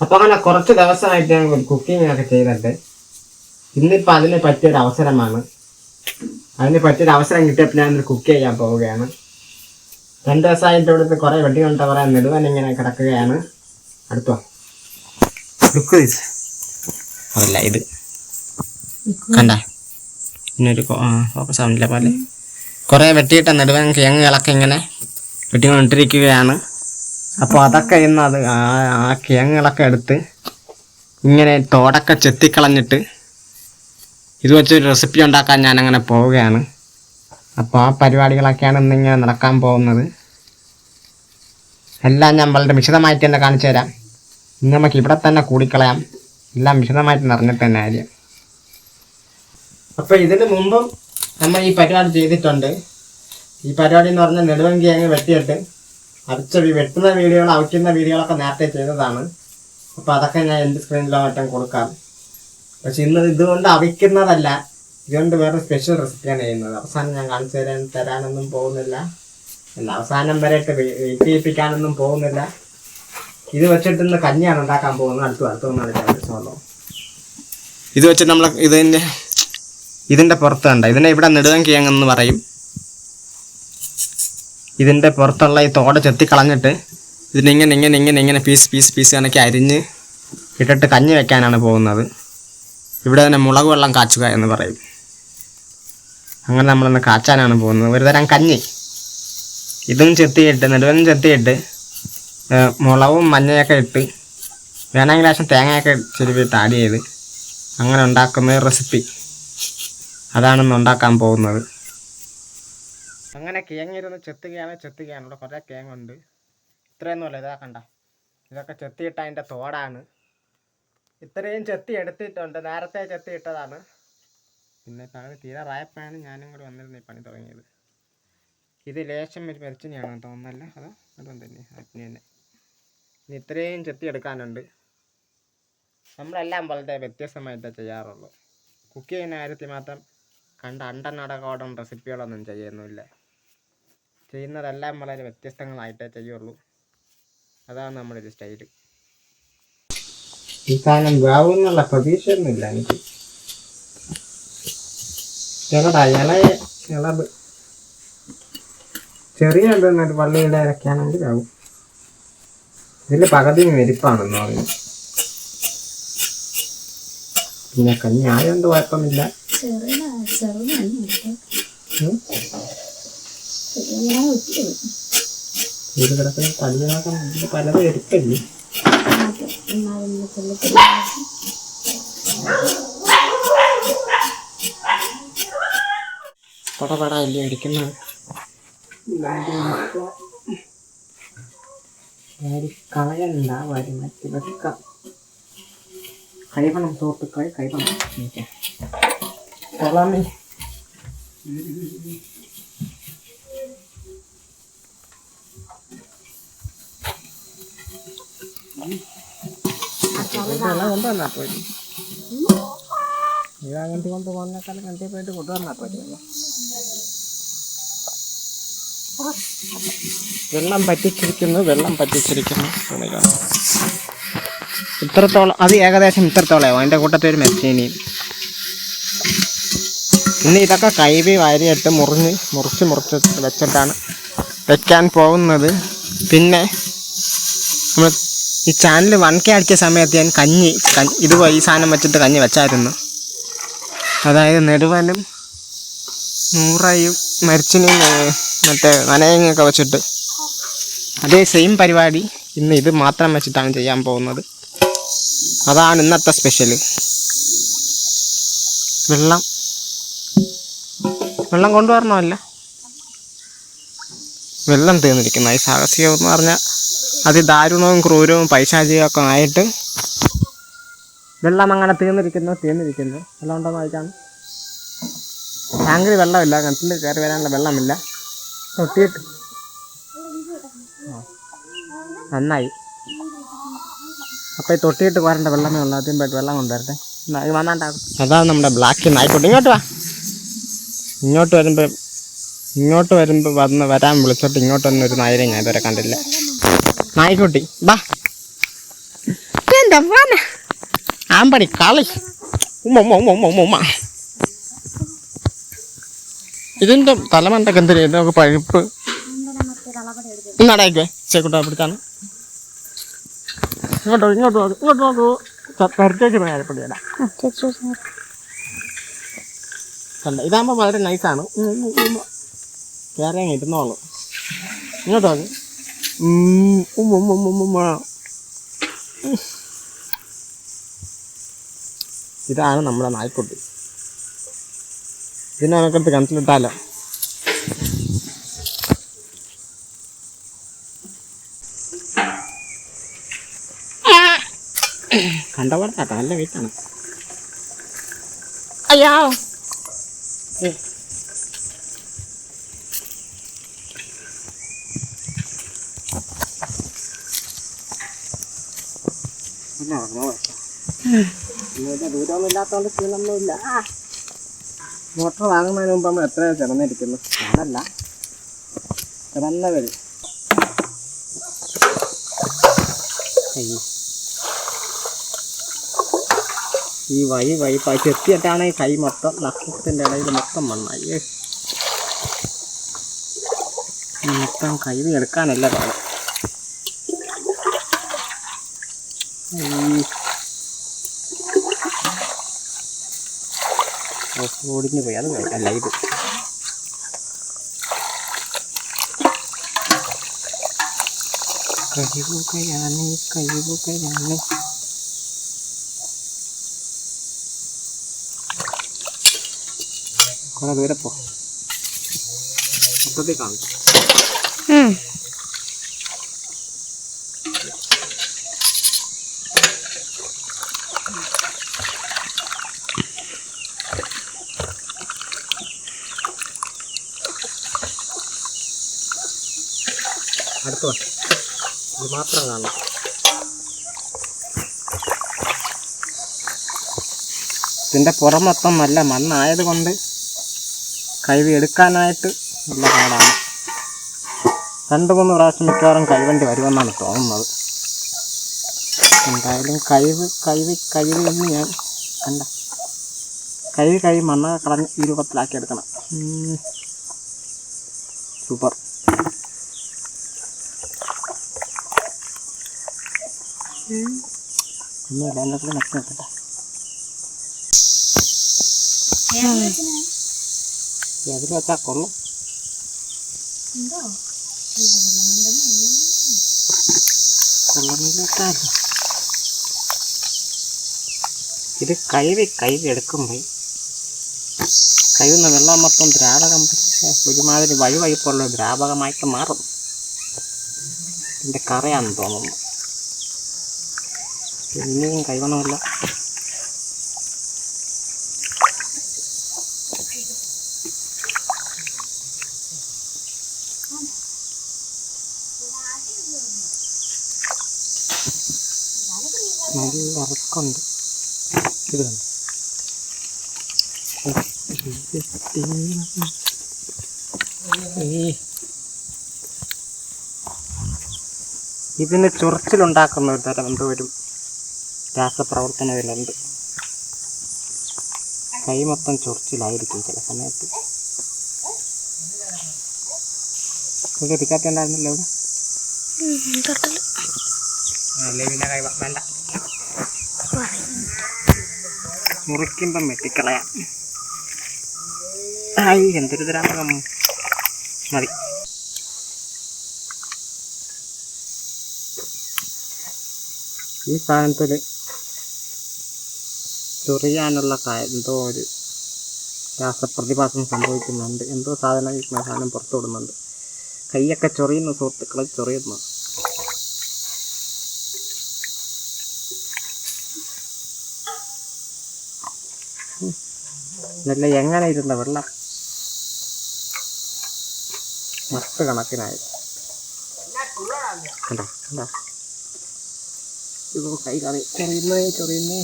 അപ്പൊ അങ്ങനെ കുറച്ച് ദിവസമായിട്ട് ഞാൻ കുക്കിംഗ് ഒക്കെ ചെയ്തിട്ട് ഇന്നിപ്പോ അതിന് പറ്റിയൊരു അവസരമാണ്. അതിന് പറ്റിയൊരു അവസരം കിട്ടിയപ്പോൾ ഞാൻ കുക്ക് ചെയ്യാൻ പോവുകയാണ്. രണ്ട് ദിവസമായിട്ട് ഇവിടുത്തെ കുറെ വെട്ടി കൊണ്ട കുറെ നെടുവൻ ഇങ്ങനെ കിടക്കുകയാണ്. അടുത്തോ? ലുക്ക് അതല്ല ഇത്. കണ്ട? ഇന്നൊരു ഫോക്കസ് ആവുന്നില്ല പോലെ. കുറെ വെട്ടിയിട്ട നെടുവൻ കിഴങ്ങുകളൊക്കെ ഇങ്ങനെ വെട്ടിക്കൊണ്ടിരിക്കുകയാണ്. അപ്പോൾ അതൊക്കെ ഇന്ന് അത് ആ കിഴങ്ങുകളൊക്കെ എടുത്ത് ഇങ്ങനെ തോടൊക്കെ ചെത്തിക്കളഞ്ഞിട്ട് ഇത് വെച്ചൊരു റെസിപ്പി ഉണ്ടാക്കാൻ ഞാൻ അങ്ങനെ പോവുകയാണ്. അപ്പോൾ ആ പരിപാടികളൊക്കെയാണ് ഇന്നിങ്ങനെ നടക്കാൻ പോകുന്നത്. എല്ലാം ഞാൻ വളരെ വിശദമായിട്ട് തന്നെ കാണിച്ചു തരാം. ഇന്ന് നമുക്ക് ഇവിടെ തന്നെ കൂടിക്കളയാം. എല്ലാം വിശദമായിട്ട് നിറഞ്ഞിട്ട് തന്നെ ആയിരിക്കും അപ്പോൾ ഇതിന് മുമ്പും നമ്മൾ ഈ പരിപാടി ചെയ്തിട്ടുണ്ട്. ഈ പരിപാടി എന്ന് പറഞ്ഞാൽ നെടുവൻ കിഴങ്ങ് വെട്ടിയിട്ട് അരച്ച വി- വെട്ടുന്ന വീഡിയോകൾ അവിക്കുന്ന വീഡിയോകളൊക്കെ നേരത്തെ ചെയ്തതാണ്. അപ്പോൾ അതൊക്കെ ഞാൻ എന്റെ സ്ക്രീനിലോ മറ്റും കൊടുക്കാം. പക്ഷെ ഇന്ന് ഇതുകൊണ്ട് അവിക്കുന്നതല്ല ഇതുകൊണ്ട് വേറെ സ്പെഷ്യൽ റെസിപ്പിയാണ് ചെയ്യുന്നത്. അവസാനം ഞാൻ കാണിച്ചു തരാൻ തരാനൊന്നും പോകുന്നില്ല. അല്ല അവസാനം വരെ വിജയിപ്പിക്കാനൊന്നും പോകുന്നില്ല. ഇത് വെച്ചിട്ട് ഇന്ന് കഞ്ഞിയാണ് ഉണ്ടാക്കാൻ പോകുന്നത്. അടുത്ത് അടുത്തൊന്നും വന്നാൽ ഇത് വെച്ചിട്ട് നമ്മൾ ഇതിന്റെ ഇതിന്റെ പുറത്ത് കണ്ട? ഇതിനെ ഇവിടെ നെടുവൻ കിഴങ്ങെന്ന് പറയും. ഇതിന്റെ പുറത്തുള്ള ഈ തോട് ചെത്തി കളഞ്ഞിട്ട് ഇതിനിങ്ങനെ ഇങ്ങനെ ഇങ്ങനെ ഇങ്ങനെ പീസ് പീസ് പീസ് കണക്കി അരിഞ്ഞ് ഇട്ടിട്ട് കഞ്ഞി വെക്കാനാണ് പോകുന്നത്. ഇവിടെ തന്നെ മുളക് വെള്ളം കാച്ചുക എന്ന് പറയും. അങ്ങനെ നമ്മളൊന്ന് കാച്ചാനാണ് പോകുന്നത്. ഒരു തരം കഞ്ഞി. ഇതും ചെത്തിയിട്ട് നെടുവനും ചെത്തിയിട്ട് മുളകും മഞ്ഞയൊക്കെ ഇട്ട് വേണമെങ്കിൽ ലേശം തേങ്ങയൊക്കെ ചെരുവിട്ട് ആഡ് ചെയ്ത് അങ്ങനെ ഉണ്ടാക്കുന്ന റെസിപ്പി. അതാണെന്ന് ഉണ്ടാക്കാൻ പോകുന്നത്. അങ്ങനെ കിഴങ്ങിരുന്ന് ചെത്തുകയാണ് ചെത്തുകയാണ്. ഇവിടെ കുറേ കിഴങ്ങുണ്ട്. ഇത്രയൊന്നുമല്ല ഇതാ കണ്ട. ഇതൊക്കെ ചെത്തിയിട്ട അതിന്റെ തോടാണ്. ഇത്രയും ചെത്തി എടുത്തിട്ടുണ്ട്. നേരത്തെ ചെത്തി ഇട്ടതാണ്. പിന്നെ പകുതി തീരാറായപ്പോഴാണ് ഞാനും കൂടി വന്നിരുന്നു ഈ പണി തുടങ്ങിയത്. ഇത് ലേശം ഒരു മെരിച്ചിനെയാണ് തോന്നുന്നല്ല അതോ അതും തന്നെ അഗ്നി തന്നെ. ഇനി ഇത്രയും ചെത്തി എടുക്കാനുണ്ട്. നമ്മളെല്ലാം വളരെ വ്യത്യസ്തമായിട്ടേ ചെയ്യാറുള്ളൂ. കുക്ക് ചെയ്യുന്ന കാര്യത്തിൽ മാത്രം കണ്ട അണ്ടനടകോടം റെസിപ്പികളൊന്നും ചെയ്യുന്നില്ല ചെയ്യുന്നതെല്ലാം വളരെ വ്യത്യസ്തങ്ങളായിട്ടേ ചെയ്യുള്ളൂ. അതാണ് നമ്മുടെ ഒരു സ്റ്റൈൽ. ഈ സാധനം വേവെന്നുള്ള പ്രതീക്ഷയൊന്നുമില്ല എനിക്ക്. ചെറുടാ ഇളയ ഇളവ്. ചെറിയ എന്തെന്നൊരു പള്ളിയുടെ ഇറക്കാണെങ്കിൽ ആവും ഇതിൽ പകുതി മെരിപ്പാണെന്ന് പറഞ്ഞു. പിന്നെ കഞ്ഞി ആയതുകൊണ്ട് കുഴപ്പമില്ല. ഇത് കിടക്കുന്ന തല്ലിനൊക്കെ ഇത് പലതും എടുക്കല്ലേ പടപട അല്ലേ അടിക്കുന്നത് കളയണ്ട വരുന്ന വെക്കാം. കഴിവണം സുഹൃത്തുക്കളെ കഴിവണം കൊള്ളാമേ കൊണ്ടുവന്നാ പോയി പോയി വെള്ളം പറ്റിച്ചിരിക്കുന്നു വെള്ളം പറ്റിച്ചിരിക്കുന്നു തുണികൾ ഇത്രത്തോളം അത് ഏകദേശം ഇത്രത്തോളം അതിന്റെ കൂട്ടത്തിൽ ഒരു മെച്ചീനിയും ഇനി ഇതൊക്കെ കൈവി വാരിയിട്ട് മുറിഞ്ഞ് മുറിച്ച് മുറിച്ച് വെച്ചിട്ടാണ്. വെക്കാൻ പോകുന്നത്. പിന്നെ നമ്മൾ ഈ ചാനൽ വൺ കെ അടിച്ച സമയത്ത് ഞാൻ കഞ്ഞി ഇതുപോലെ ഈ സാധനം വെച്ചിട്ട് കഞ്ഞി വെച്ചായിരുന്നു. അതായത് നെടുവനും നൂറയും മരിച്ചിനെയും ഏർ, മറ്റേ നനയങ്ങയൊക്കെ വെച്ചിട്ട്. അതേ സെയിം പരിപാടി ഇന്ന് ഇത് മാത്രം വെച്ചിട്ടാണ് ചെയ്യാൻ പോകുന്നത്. അതാണ് ഇന്നത്തെ സ്പെഷ്യൽ വെള്ളം. വെള്ളം കൊണ്ടുവരണമല്ല വെള്ളം തീർന്നിരിക്കുന്നു. ഈ സാഹസികം എന്ന് പറഞ്ഞാൽ അതിദാരുണവും ക്രൂരവും പൈശാചികമൊക്കെ ആയിട്ട് വെള്ളം അങ്ങനെ തീർന്നിരിക്കുന്നു തീർന്നിരിക്കുന്നു. വെള്ളം ഉണ്ടോ നോക്കാം ടാങ്കിൽ വെള്ളമില്ല കിണറ്റിൽ കയറി വരാനുള്ള വെള്ളമില്ല. തൊട്ടിയിട്ട്. നന്നായി. അപ്പോൾ ഈ തൊട്ടിയിട്ട് പോരേണ്ട വെള്ളമേ ഉള്ളൂ. ആദ്യം പോയിട്ട് വെള്ളം കൊണ്ടുവരട്ടെ. വന്നാണ്ടാകും അതാണ് നമ്മുടെ ബ്ലാക്ക് നായിക്കോട്ടെ. ഇങ്ങോട്ട് വാ. ഇങ്ങോട്ട് വരുമ്പോൾ ഇങ്ങോട്ട് വരുമ്പോൾ വന്ന് വരാൻ വിളിച്ചിട്ട് ഇങ്ങോട്ട് വന്നൊരു നായരെ ഞാൻ ഇതുവരെ കണ്ടില്ല. നായിക്കുട്ടി. ബാ എന്താ മോന ആമ്പടി കളി. ഉമ്മ ഉമ്മ ഉമ്മ ഉമ്മ ഉമ്മ. ഉമ്മ ഇതിന്റെ തലമണ്ടൊക്കെ എന്തിനാ? നമുക്ക് പഴുപ്പ്. നടക്കേ ചേക്കൂട്ടാ പിടിച്ചാണ്. ഇങ്ങോട്ടോ ഇങ്ങോട്ട് നോക്ക് ഇങ്ങോട്ട് നോക്കൂ പരിചയിച്ച് മേലപ്പടിയല്ല കണ്ട ഇതാകുമ്പോൾ വളരെ നൈസാണ് കയറിയാൽ ഇരുന്നോളൂ ഇങ്ങോട്ട് നോക്ക് ഉം, ഉം, mmm, ഉം, ഉം, ഉം, ആ. ഇതാണ് നമ്മുടെ നായ്ക്കുട്ടി. ഇതിനെ നമുക്കെടുത്ത് കിണറ്റിലിട്ടാലോ കണ്ടപാടാട്ടോ നല്ല വെയിറ്റാണ്. അയ്യോ. ഏ. ഇല്ല, ഉറങ്ങാൻ പറ്റാ. ഇന്നത്തെ ദൂരമൊന്നും ഇല്ലാത്തതുകൊണ്ട് ക്ഷീണമൊന്നുമില്ല മോട്ടർ വാങ്ങുന്നതിന് മുമ്പ് നമ്മൾ എത്ര കിടന്നിരിക്കുന്നു അതല്ല കിടന്ന വരും ഈ വഴി വഴി ചെത്തിയിട്ടാണ് ഈ കൈ മൊത്തം നഷ്ടത്തിന്റെ ഇടയിൽ മൊത്തം വന്നായി മൊത്തം കൈ എടുക്കാനല്ല പാട് ഓടിഞ്ഞു പോയി. അത് പോയി. അല്ല ഇത്. കഴിവുകയാണ് കഴിവുകയാണ്. കുറെ ദൂരെ പോ. മൊത്തത്തിൽ കാണിച്ചു അടുത്ത് വട്ടം. ഇത് മാത്രം ഇതിന്റെ പുറം മൊത്തം നല്ല മണ്ണായത് കൊണ്ട് കഴിവ് എടുക്കാനായിട്ട് നല്ല പാടാണ്. രണ്ട് മൂന്ന് പ്രാവശ്യം മിക്കവാറും കൈവണ്ടി വരുമെന്നാണ് തോന്നുന്നത്. എന്തായാലും കഴിവ് കഴിവ് കഴിവ് എന്ന് ഞാൻ കണ്ട. കഴിവ് കഴിവ് മണ്ണ കളഞ്ഞ് ഈ രൂപത്തിലാക്കി എടുക്കണം. സൂപ്പർ. ഒന്നുമില്ല എന്നെ കൂടെ നക്കി നോക്കട്ടെ അതിൽ വെച്ചാൽ കൊള്ളും കൊള്ളുന്നില്ല ഇത് കൈവി കൈവി എടുക്കുമ്പോൾ കൈവിന്ന് വെള്ളം മൊത്തം ദ്രാവകം ഒരുമാതിരി വഴി വഴിപ്പുള്ള ദ്രാവകമായിട്ട് മാറും. ഇതിന്റെ കറയാണെന്ന് തോന്നുന്നു. ഇനിയും കൈവണമല്ല നല്ല ഇറക്കുണ്ട്. ഇത് കണ്ടു ഈ ഇതിന് ചൊറിച്ചിലുണ്ടാക്കുന്ന ഒരു തരം എന്തോ ഒരു രാസപ്രവർത്തനം ഇതിലുണ്ട് കൈ മൊത്തം ചൊറിച്ചിലായിരിക്കും ചില സമയത്ത്. ഇത് എത്തിക്കാത്തുണ്ടായിരുന്നല്ലോ ഇവിടെ? പിന്നെ കൈ വ- വേണ്ട. മുറിക്കുമ്പം വെട്ടിക്കളയാം. ആയി എന്തൊരു ദ്രാവകം. മതി. ഈ സാധനത്തിൽ ചൊറിയാനുള്ള എന്തോ ഒരു രാസപ്രതിഭാസം സംഭവിക്കുന്നുണ്ട്. എന്തോ സാധനം ഈ സാധനം പുറത്തു വിടുന്നുണ്ട് കൈയൊക്കെ ചൊറിയുന്നു സുഹൃത്തുക്കളെ ചൊറിയുന്നു. നല്ല എങ്ങനെ ഇരുന്ന വെള്ളം? മത്ത് കണക്കിനായി. കണ്ടോ? കണ്ടോ? ഇത് കൈ കറി ചൊറിയുന്നേ ചൊറിയുന്നേ.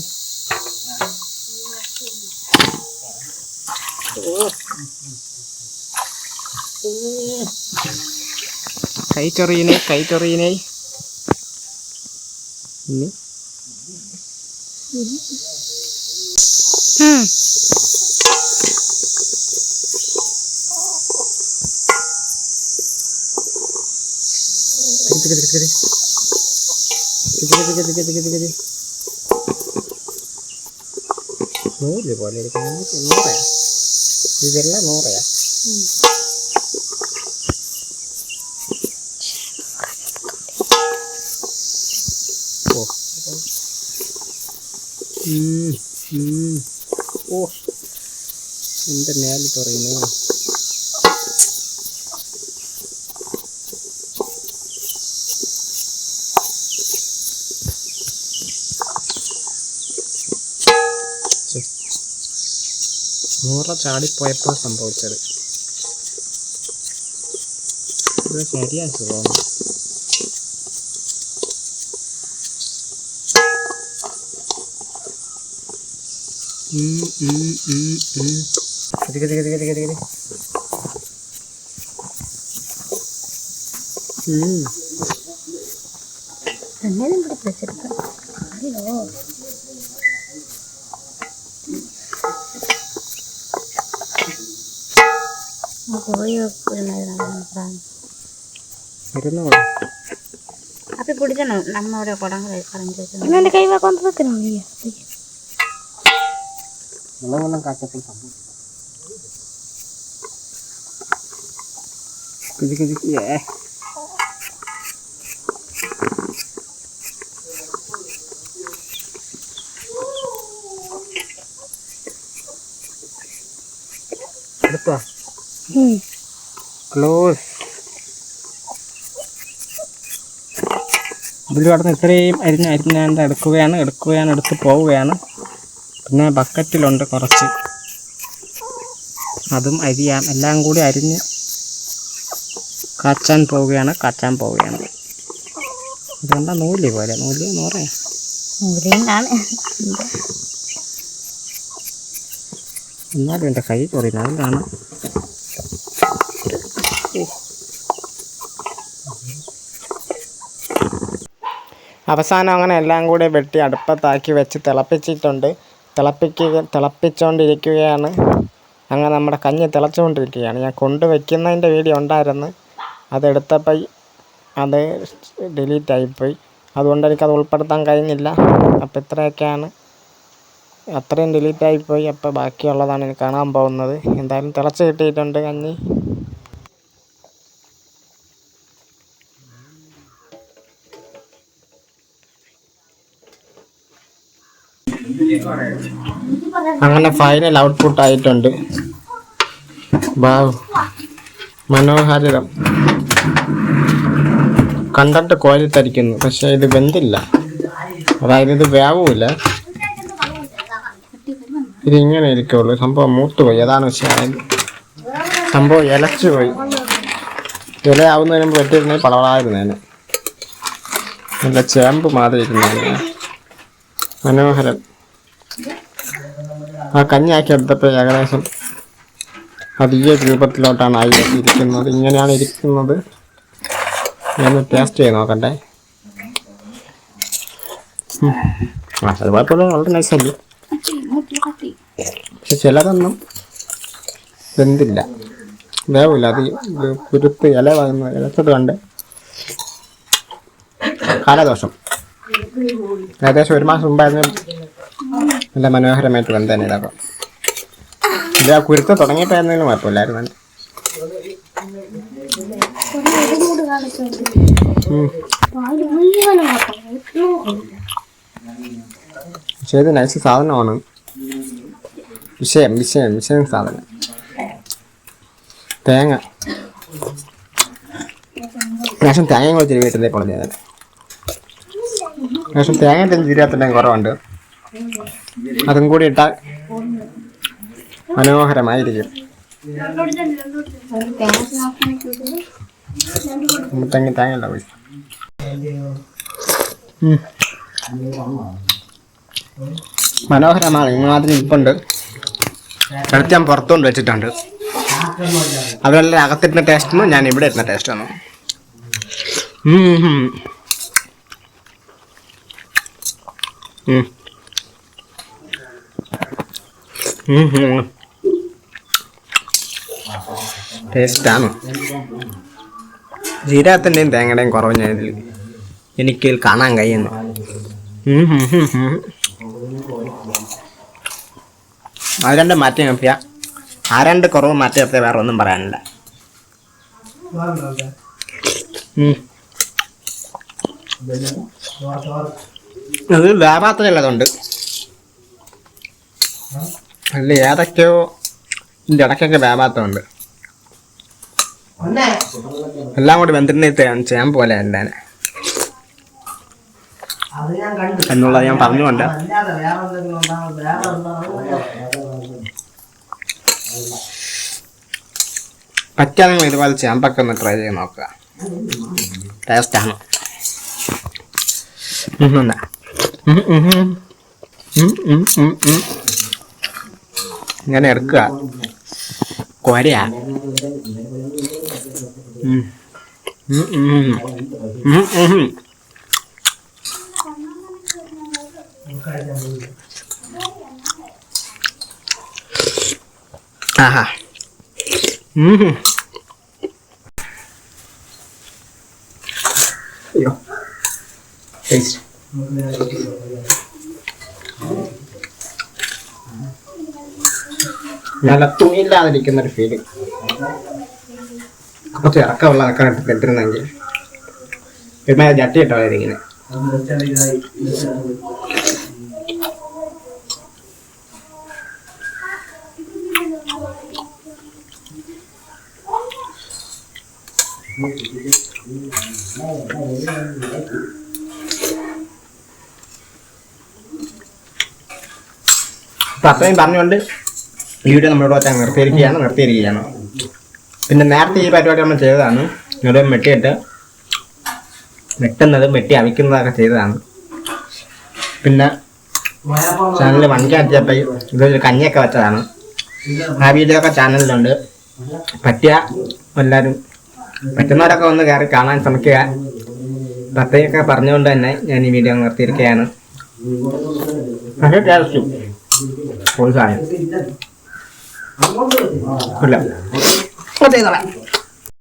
കൈ ഉം. കൈ ഇനി നൂൽ പോലെ നൂറയാ. ഇതെല്ലാം നൂറയാ. ഓ. എന്റെ മേലിൽ പറയുന്നേ നൂറ ചാടിപ്പോയപ്പോൾ സംഭവിച്ചത്. ഇത് ശരിയായ സുഖമാണ്. കതി, കതി, കതി, കോഴിയൊക്കെ ഇരുന്നോ അപ്പൊ പിടിച്ചണോ നമ്മളുടെ കുടം പറഞ്ഞു നിങ്ങളുടെ കൈ വെക്കാൻ വെക്കണോ. നീ വെള്ളം കാറ്റത്തിൽ സംഭവിക്കും എടുത്തോ? ക്ലോസ്. ഇതിൽ കടന്ന് ഇത്രയും അരിഞ്ഞ് അരിഞ്ഞാണ്ട് എടുക്കുകയാണ് എടുക്കുകയാണ് എടുത്ത് പോവുകയാണ്. പിന്നെ ബക്കറ്റിലുണ്ട് കുറച്ച്. അതും അരിയാം. എല്ലാം കൂടി അരിഞ്ഞ് കാച്ചാൻ പോവുകയാണ് കാച്ചാൻ പോവുകയാണ്. ഇതെന്താ നൂൽ പോലെ? നൂൽ എന്ന് പറയാം? എന്നാലും എന്റെ കൈ കുറയുന്നത് അതിലാണ് അവസാനം അങ്ങനെ എല്ലാം കൂടി വെട്ടി അടുപ്പത്താക്കി വെച്ച് തിളപ്പിച്ചിട്ടുണ്ട്. തിളപ്പിക്കുക തിളപ്പിച്ചുകൊണ്ടിരിക്കുകയാണ് അങ്ങനെ നമ്മുടെ കഞ്ഞി തിളച്ചുകൊണ്ടിരിക്കുകയാണ്. ഞാൻ കൊണ്ടുവയ്ക്കുന്നതിന്റെ വീഡിയോ ഉണ്ടായിരുന്നു. അതെടുത്തപ്പോൾ അത് ഡിലീറ്റ് ആയിപ്പോയി അതുകൊണ്ട് എനിക്കത് ഉൾപ്പെടുത്താൻ കഴിഞ്ഞില്ല. അപ്പോൾ ഇത്രയൊക്കെയാണ്. അത്രയും ഡിലീറ്റ് ആയിപ്പോയി അപ്പോൾ ബാക്കിയുള്ളതാണ് ഇനി കാണാൻ പോകുന്നത്. എന്തായാലും തിളച്ച് കിട്ടിയിട്ടുണ്ട് കഞ്ഞി. അങ്ങനെ ഫൈനൽ ഔട്ട്പുട്ട് ആയിട്ടുണ്ട്. വാവ് മനോഹാരിതം. കണ്ടിട്ട് കോരിത്തരിക്കുന്നു പക്ഷെ ഇത് വെന്തില്ല. അതായത് ഇത് വേവുമില്ല ഇതിങ്ങനെ ഇരിക്കുള്ളൂ. സംഭവം മൂത്തുപോയി. അതാണ് വിഷയം. സംഭവം ഇലച്ചു പോയി. ഇലയാവുന്നതിന് മുമ്പ് വെട്ടിരുന്നേ പളവളായിരുന്നേനെ നല്ല ചേമ്പ് മാതിരി മനോഹരം. ആ കഞ്ഞാക്കി എടുത്തപ്പോൾ ഏകദേശം അത് രൂപത്തിലോട്ടാണ് ആയി ഇരിക്കുന്നത്. ഇങ്ങനെയാണ് ഇരിക്കുന്നത്. ഞാൻ ടേസ്റ്റ് ചെയ്ത് നോക്കട്ടെ അത് കുഴപ്പമില്ല. വളരെ നൈസല്ലേ പക്ഷെ ചിലതൊന്നും വെന്തില്ല. വേവില്ല. അത് കുരുത്ത് ഇല വാങ്ങുന്ന ഇലച്ചത് കണ്ട് കാലദോഷം. ഏകദേശം ഒരു മാസം മുമ്പായിരുന്നു നല്ല മനോഹരമായിട്ട് വെന്തന്നെ ഇടാം ഇത് ആ കുരുത്ത തുടങ്ങിയിട്ടായിരുന്നെങ്കിലും കുഴപ്പമില്ലായിരുന്നു. പക്ഷേ ഇത് നൈസ് സാധനമാണ്. വിഷയം വിഷയം വിഷയം സാധനം. തേങ്ങ. ലേശം തേങ്ങയും കുറച്ച് വീട്ടിലേക്ക് കൊണ്ടുവന്നു ലേശം തേങ്ങ തിരിയാത്തിന്റെ കുറവുണ്ട്. അതും കൂടി ഇട്ടാൽ മനോഹരമായിരിക്കും. മനോഹരമാണ് ഇമാതിരി ഇപ്പുണ്ട് എടുത്ത് ഞാൻ പുറത്തുകൊണ്ട് വെച്ചിട്ടുണ്ട്. അതുപോലെ അകത്തിരുന്ന ടേസ്റ്റും ഞാൻ ഇവിടെ ഇരുന്ന ടേസ്റ്റാണ് ടേസ്റ്റാണ്. ജീരകത്തിന്റെയും തേങ്ങയുടെയും കുറവ് ഞാൻ ഇതിൽ എനിക്ക് കാണാൻ കഴിയുന്നു. അത് രണ്ട് മാറ്റി നോക്കിയ. ആ രണ്ട് കുറവ് മാറ്റി നിർത്തിയ വേറെ ഒന്നും പറയാനില്ല. അത് ലാഭാത്രയുള്ളതുണ്ട് അല്ല? ഏതൊക്കെയോ ഇതിന്റെ ഇടയ്ക്കൊക്കെ വ്യാപാരമുണ്ട് എല്ലാം കൂടി വെന്തിരുന്നിട്ട് ചെയ്യാൻ പോലെ കണ്ടു. എന്നുള്ളത് ഞാൻ പറഞ്ഞുകൊണ്ട് പറ്റാതെ നിങ്ങൾ ഇതുപോലെ ചേമ്പൊക്കെ ഒന്ന് ട്രൈ ചെയ്ത് നോക്കുക. ടേസ്റ്റാണ് ഉം, എന്നാ. ഇങ്ങനെ ഇറക്കുക. കൊരയാ. ആഹാ. അയ്യോ. ടേസ്റ്റ് നല്ല തുണിയില്ലാതിരിക്കുന്ന ഒരു ഫീൽ കുറച്ച് ഇറക്കമുള്ള ഇറക്കാൻ ഇട്ട് കെട്ടിരുന്നെങ്കിൽ. പിന്നെ ജട്ടി ഇട്ടോയിരിക്കുന്നത് അപ്പം അത്രയും പറഞ്ഞുകൊണ്ട് ഈ വീഡിയോ നമ്മളിവിടെ വച്ചാൽ നിർത്തിയിരിക്കുകയാണ് നിർത്തിയിരിക്കുകയാണ്. പിന്നെ നേരത്തെ ഈ പരിപാടി നമ്മൾ ചെയ്തതാണ്. ഇവിടെ മെട്ടിയിട്ട് വെട്ടുന്നത് വെട്ടി അവിക്കുന്നതൊക്കെ ചെയ്തതാണ്. പിന്നെ ചാനലിൽ വണിക്കാറ്റിയപ്പോൾ ഇതൊരു കഞ്ഞിയൊക്കെ വെച്ചതാണ്. ആ വീഡിയോ ഒക്കെ ചാനലിലുണ്ട്. പറ്റിയ എല്ലാവരും പറ്റുന്നവരൊക്കെ ഒന്ന് കയറി കാണാൻ ശ്രമിക്കുക. പ്രത്യേകമൊക്കെ പറഞ്ഞുകൊണ്ട് തന്നെ ഞാൻ ഈ വീഡിയോ നിർത്തിയിരിക്കുകയാണ്. നല്ല ടേസ്റ്റും ഒരു സാധനം. ഇല്ല. അതെ, ഇതാ.